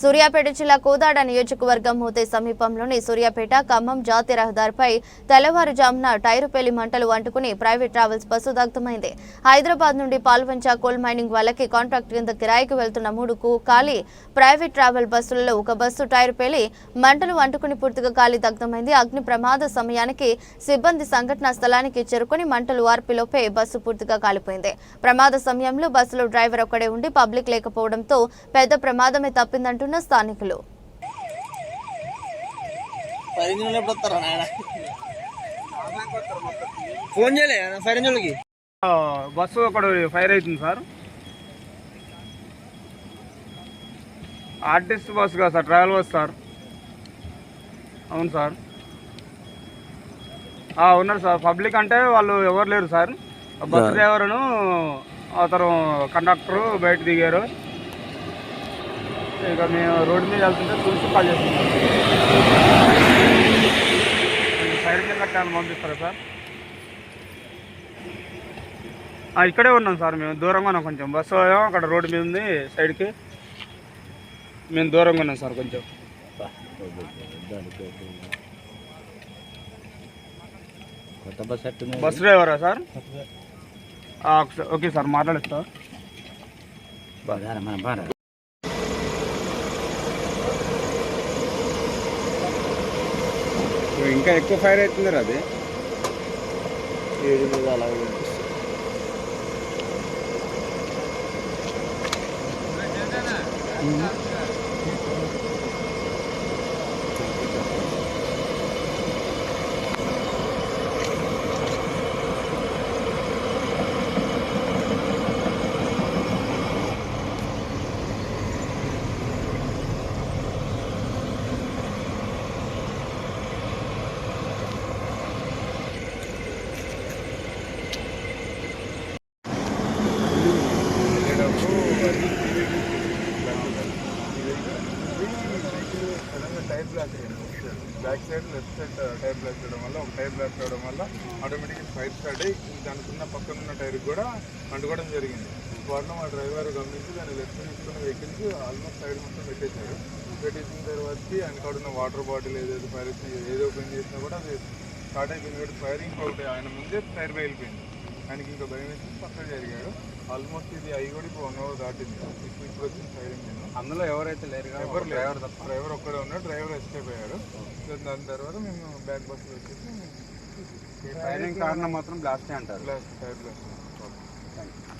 సూర్యాపేట జిల్లా కోదాడ నియోజకవర్గం మూతే సమీపంలోని సూర్యాపేట ఖమ్మం జాతీయ రహదారిపై తెల్లవారుజామున టైరు పేలి మంటలు అంటుకుని ప్రైవేట్ ట్రావెల్స్ బస్సు దగ్ధమైంది. హైదరాబాద్ నుండి పాల్వంచ కోల్ మైనింగ్ వాళ్ళకి కాంట్రాక్ట్ కింద కిరాయికి వెళ్తున్న మూడు ఖాళీ ప్రైవేట్ ట్రావెల్ బస్సులలో ఒక బస్సు టైరు పేలి మంటలు అంటుకుని పూర్తిగా ఖాళీ దగ్ధమైంది. అగ్ని ప్రమాద సమయానికి సిబ్బంది సంఘటనా స్థలానికి చేరుకుని మంటలు ఆర్పిలోపే బస్సు పూర్తిగా కాలిపోయింది. ప్రమాద సమయంలో బస్సులో డ్రైవర్ ఒక్కడే ఉండి పబ్లిక్ లేకపోవడంతో పెద్ద ప్రమాదమే తప్పిందంటూ తప్పిందంటున్న స్థానికులు. ఫోన్ చేయలే బస్సు ఒకటి ఫైర్ అవుతుంది సార్. ఆర్టిస్ట్ బస్సు కదా సార్ ట్రావెల్ బస్ సార్. అవును సార్. ఆ, ఉన్నారు సార్. పబ్లిక్ అంటే వాళ్ళు ఎవరు లేరు సార్. బస్ డ్రైవర్ను అతను కండక్టరు బయట దిగారు. ఇక మేము రోడ్డు మీద వెళ్తుంటే చూసి కాల్ చేస్తున్నాం సైడ్ కింద కట్టాలని పంపిస్తారా సార్? ఇక్కడే ఉన్నాం సార్ మేము దూరంగా ఉన్నాం కొంచెం. బస్సు అక్కడ రోడ్డు మీద ఉంది సైడ్కి. మేము దూరంగా ఉన్నాం సార్ కొంచెం. బస్ డ్రైవరా సార్? ఓకే సార్ మాట్లాడేస్తా. ఇంకా ఎక్కువ ఫైర్ అవుతుంది అది ఏడు మీద అలాగే కనిపిస్తుంది back side left side tyre block చేయడం వల్ల ఒక టైర్ బ్లాక్ అవడం వల్ల ఆటోమేటిక్గా ఫైర్ స్టార్ట్ అయ్యి దానికి ఉన్న పక్కన ఉన్న టైర్కి కూడా అంటుకోవడం జరిగింది. వాటిలో మా డ్రైవర్ గమనించి దాన్ని లెఫ్ట్ తీసుకున్న వెహికల్స్ ఆల్మోస్ట్ సైడ్ మొత్తం పెట్టేశారు. పెట్టేసిన తర్వాతకి ఆయన ఉన్న వాటర్ బాటిల్ ఏదైతే ఫైర్ ఏదో ఓపెన్ చేసినా కూడా అది స్టార్ట్ అయిపోయింది. ఫైరింగ్ ఒకటి ఆయన ముందే టైర్ వెళ్ళిపోయింది ఆయనకి ఇంకా భయం వేసి పక్కన జరిగాడు. ఆల్మోస్ట్ ఇది అవి కూడా ఇప్పుడు వన్ అవర్ దాటింది. ఇప్పుడు ఇప్పుడు వచ్చింది ఫైరింగ్ నేను. అందులో ఎవరైతే లేరు డ్రైవర్ డ్రైవర్ తప్ప. డ్రైవర్ ఒక్కడే ఉన్నాడు. డ్రైవర్ ఎస్కేప్ అయ్యాడు. దాని తర్వాత మేము బ్యాక్ బస్సులో వచ్చేసి కారణం మాత్రం బ్లాస్టే అంటారు. Blast tyre blast